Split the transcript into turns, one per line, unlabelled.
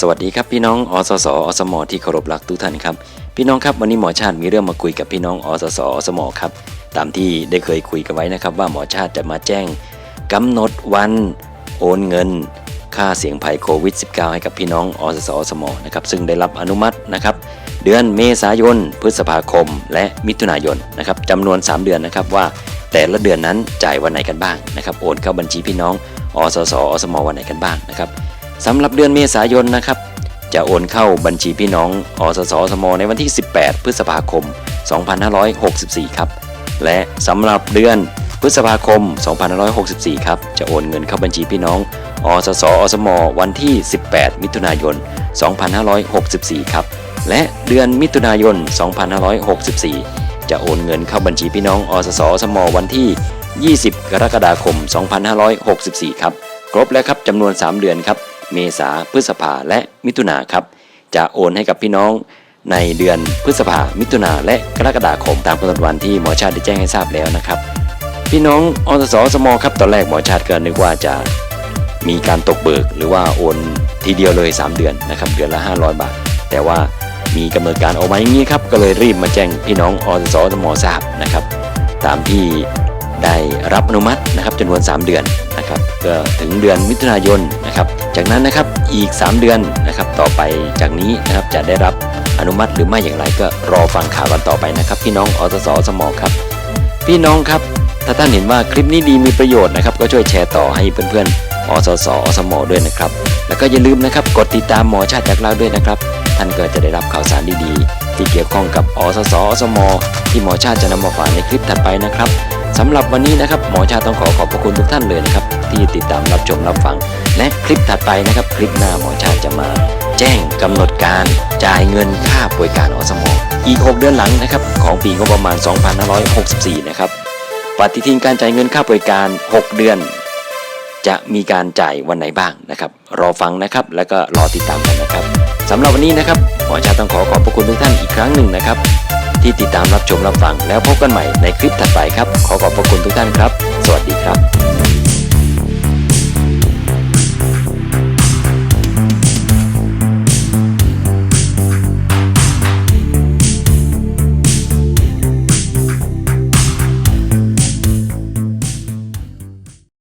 สวัสดีครับพี่น้องอสสอสมที่เคารพรักทุกท่านครับพี่น้องครับวันนี้หมอชาติมีเรื่องมาคุยกับพี่น้องอสสอสมครับตามที่ได้เคยคุยกันไว้นะครับ ว่าหมอชาติจะมาแจ้งกำหนดวันโอนเงิน ค่าเสี่ยงภัยโควิด -19 ให้กับพี่น้องอสสอสมนะครับซึ่งได้รับอนุมัตินะครับเดือนเมษายน พฤษภาคม และมิถุนายนนะครับจำนวน 3 เดือนนะครับว่าแต่ละเดือนนั้นจ่ายวันไหนกันบ้างนะครับโอนเข้าบัญชีพี่น้องอสสอสมวันไหนกันบ้างนะครับ สำหรับเดือนเมษายนนะครับ จะโอนเข้าบัญชีพี่น้องอสสสมในวันที่ 18 พฤษภาคม 2564 ครับ และสำหรับเดือนพฤษภาคม 2564 ครับ จะโอนเงินเข้าบัญชีพี่น้องอสสอสม วันที่ 18 มิถุนายน 2564 ครับ และเดือนมิถุนายน 2564 จะโอนเงินเข้าบัญชีพี่น้องอสสสม วันที่ 20 กรกฎาคม 2564 ครับ ครบแล้วครับจำนวน 3 เดือนครับ เมษาพฤษภาและมิถุนาครับ จะโอนให้กับพี่น้องในเดือนพฤษภามิถุนาและกรกฎาคมตามกำหนดวันที่หมอชาติได้แจ้งให้ทราบแล้วนะครับ พี่น้องอสสสมครับตอนแรกหมอชาติก็นึกว่าจะมีการตกเบิกหรือว่าโอนทีเดียวเลย 3 เดือนนะครับเดือนละ 500 บาท แต่ว่ามีกำหนดการออกมาอย่างนี้ครับก็เลยรีบมาแจ้งพี่น้องอสสสมทราบนะครับ ตามที่ได้รับอนุมัตินะครับจำนวน 3 เดือน ก็ถึงเดือนมิถุนายนนะครับจากนั้นนะครับอีก 3 เดือนนะครับต่อไปจากนี้นะครับจะได้รับอนุมัติหรือไม่อย่างไรก็รอฟังข่าวกันต่อไปนะครับ พี่น้องอสสสมครับ พี่น้องครับถ้าท่านเห็นว่าคลิปนี้ดีมีประโยชน์นะครับก็ช่วยแชร์ต่อให้เพื่อนๆอสสอสมอด้วยนะครับ แล้วก็อย่าลืมนะครับกดติดตามหมอชาติจากเราด้วยนะครับ ท่านก็จะได้รับข่าวสารดีๆ ที่เกี่ยวข้องกับอสสอสมอที่หมอชาติจะนำมาฝากในคลิปถัดไปนะครับสำหรับวันนี้นะครับหมอชาติต้องขอขอบพระคุณทุกท่านเลยนะครับ ที่ติดตามรับชมรับฟัง และคลิปถัดไปนะครับ คลิปหน้าหมอชาติจะมา แจ้งกำหนดการจ่ายเงินค่าป่วยการอสมอีก 6 เดือนหลังนะครับของปีงบประมาณ 2564 นะครับปฏิทินการจ่ายเงินค่าบริการ 6 เดือน จะมีการจ่ายวันไหนบ้างนะครับ รอฟังนะครับ แล้วก็รอติดตามกันนะครับสำหรับวันนี้นะครับหมอชาต้องขอขอบพระคุณทุกท่านอีกครั้งหนึ่งนะครับ ที่ติดตามรับชมรับฟังแล้วพบกันใหม่ในคลิปถัดไปครับ ขอขอบพระคุณทุกท่านครับ สวัสดี